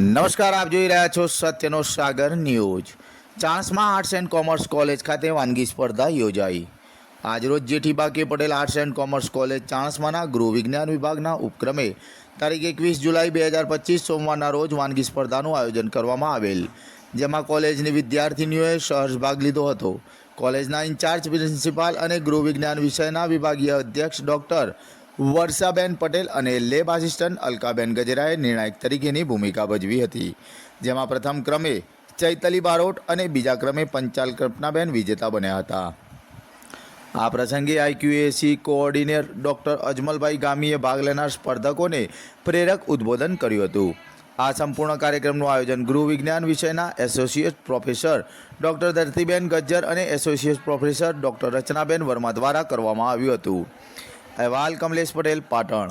નમસ્કાર, આપ જોઈ રહ્યા છો સત્યનો સાગર ન્યૂઝ. ચાણસમાં આર્ટ્સ એન્ડ કોમર્સ કોલેજ ખાતે વાનગી સ્પર્ધા યોજાઈ. આજરોજ Jethiba K Patel arts and commerce college ચાણસમાના ગૃહ વિજ્ઞાન વિભાગના ઉપક્રમે તારીખ એકવીસ જુલાઈ બે હજાર પચીસ સોમવારના રોજ વાનગી સ્પર્ધાનું આયોજન કરવામાં આવેલ, જેમાં કોલેજની વિદ્યાર્થીનીઓએ સહર્ષ ભાગ લીધો હતો. કોલેજના ઇન્ચાર્જ પ્રિન્સિપાલ અને ગૃહ વિજ્ઞાન વિષયના વિભાગીય અધ્યક્ષ ડૉક્ટર વર્ષાબેન પટેલ અને લેબ આસિસ્ટન્ટ અલકાબેન ગજેરાએ નિર્ણાયક તરીકેની ભૂમિકા ભજવી હતી. જેમાં પ્રથમ ક્રમે ચૈતલી બારોટ અને બીજા ક્રમે પંચાલ કલ્પનાબેન વિજેતા બન્યા હતા. આ પ્રસંગે આઈક્યુએસી કોઓર્ડિનેટર ડૉક્ટર અજમલભાઈ ગામીએ ભાગ લેનાર સ્પર્ધકોને પ્રેરક ઉદ્બોધન કર્યું હતું. આ સંપૂર્ણ કાર્યક્રમનું આયોજન ગૃહ વિજ્ઞાન વિષયના associate professor doctor Dhartiben Gajjar અને associate professor doctor Rachnaben Verma દ્વારા કરવામાં આવ્યું હતું. અહેવાલ કમલેશ પટેલ પાટણ.